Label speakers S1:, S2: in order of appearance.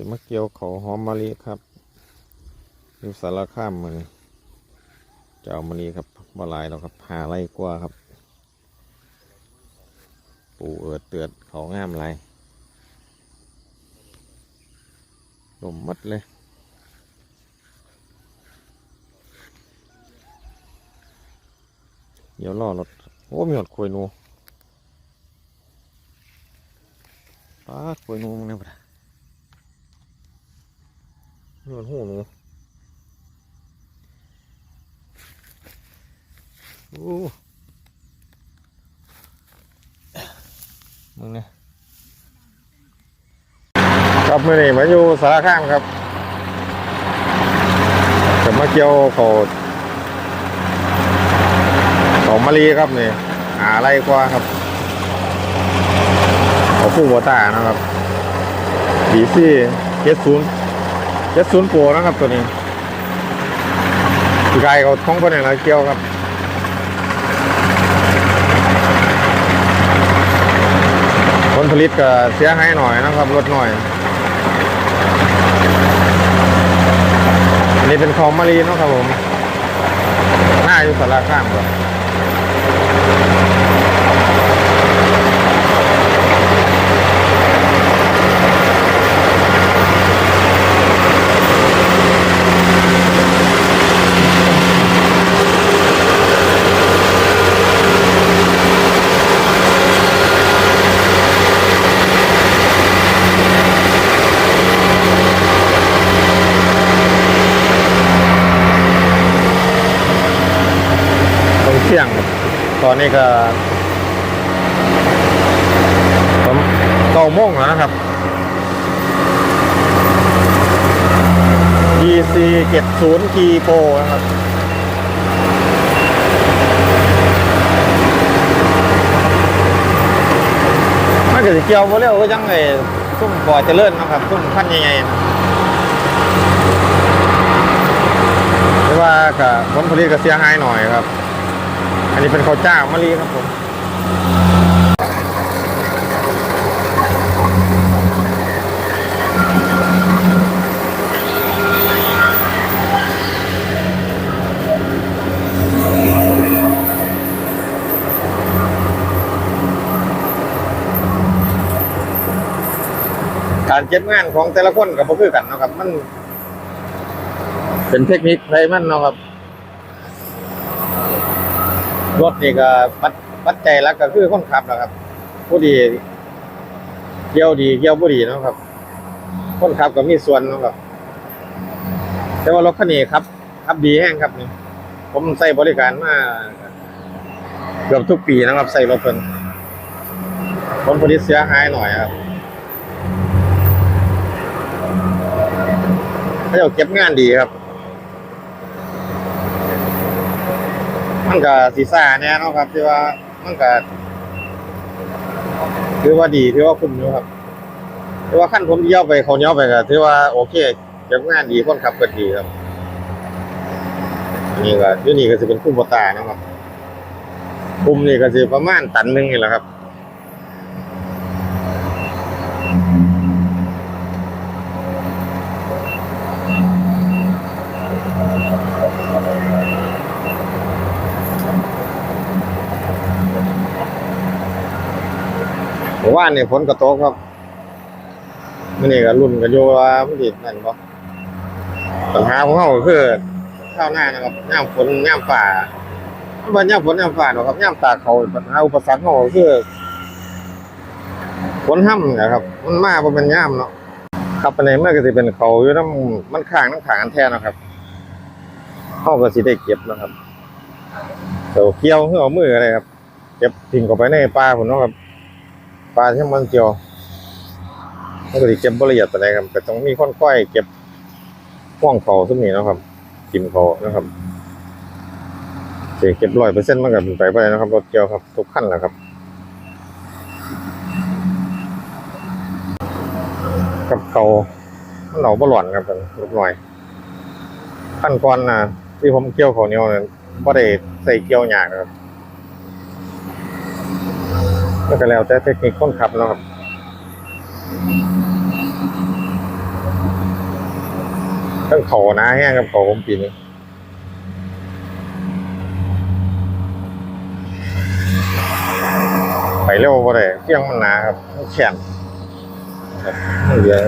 S1: สิมาเกียวเขาหอมมะลิครับอยู่สารข้ามมือจะเอามะลิครับบ่ลายแล้วครับหาไรกว่าครับ ปูเอิดเตือดเขางามไรลมมัดเลยเดี๋ยวล่อรถโอ้มีหอดคุยนูป้าคุยนูมึงเนี่ยปะ มีหอดหูหนูโอ้มึงเนี่ยครับมื่อนี้มาอยู่สารข้ามครับจะมาเกี่ยวเขาเของมะลีครับนี่หาอะไรกว่าครับเของผู้บัวตานะครับบีซี่เจ็ดศูน จ็ดศูนย์โปรนะครับตัวนี้พี่เขาท้องคนไหนเราเกี่ยวครับผลผลิตก็เสียหายหน่อยนะครับลดหน่อยอันนี้เป็นของมะลีนะครับผม หน้าอยู่สารข้ามก่อน ยง ตอนนี้ก็ผมเก้าโมงแล้วนะครับ EC 70 G Pro นะครับมันก็สิเกี่ยวบ่เร็วก็ยังไงซุ่มก่อเจริญเนาะครับซุ่มขั้นใหญ่ๆนะแต่ว่าก็ผลผลิตก็เสียหายหน่อยครับ อันนี้เป็นข้าวเจ้ามะลิครับผมการเก็บงานของแต่ละคนกับพ่คือกันเนาะครับ มัน เป็นเทคนิคไทยมันเนาะครับ รถนี่ก็ปัดปัจจัยหลักก็คือคนขับนะครับ ผู้ดีเกี่ยวดีเกี่ยวผู้ดีนะครับ คนขับก็มีส่วนนะครับ แต่ว่ารถคันนี้ครับขับดีแห้งครับนี่ผมใส่บริการมาเกือบทุกปีนะครับใส่รถเพิ่นผลผลิตเสียหายหน่อยครับเขาเก็บงานดีครับ มันก็สีซ่าแน่เนาะครับที่ว่ามันก็ถือว่าดีถือว่าคุ้มอยู่ครับถือว่าขั้นผมเยี่ยวไปเขาเยี่ยวไปก็ถือว่าโอเคเก็บงานดีคนขับก็ดีครับนี่ก็ที่นี่ก็จะเป็นคุ้มปตานะครับคุ้มนี่ก็จะประมาณตันหนึ่งนี่แหละครับ มื่อวานนี่ฝนกระตกครับมื่อนี้ก็รุ่นกันอยู่ว่ามันสินั่นบ่ปัญหาของเราก็คือข้าวหน้านะครับย่าฝนย่าฝ่ามันบ่ย่าฝนย่าฝ่าหรอกครับย่าตาเขาปัญหาอุปสรรคของเราก็คือฝนห้ำนะครับ มันมาบ่เป็นย่าเนาะครับอันนี้มันก็สิเป็นเขาอยู่น้ำมันข้างน้ำขางกันแท้นะครับเขาก็สิได้เก็บนะครับเดี๋ยวเกี่ยวเพื่อเอามืออะไรครับ เก็บทิ้งเข้าไปในป่าผมนะครับ ปลาที่มันเจียวมันก็สิเก็บบละเอียดปานใดครับแต่ต้องมีคนก้อยเก็บห่วงเขาซึ่งนี้นะครับกินเขานะครับเก็บร้อยเปอร์เซ็นต์มันก็เป็นไปบ่ได้นะครับรถเกี่ยวครับทุกขั้นแหละครับกับเขามันเหนาบ่หลอนครับมันลูกหน่อย ขั้นก่อนนะที่ผมเกี่ยวเขาเนียวเนี่ยบ่ได้ใส่เกี่ยวหยากครับ ก็แล้วแต่เทคนิคคนขับนะครับต้องขอนะแห้งรับขาผมปีนี้ไปเร็วไปเลยเพียงมันหนาครับแข็งไม่เยอะ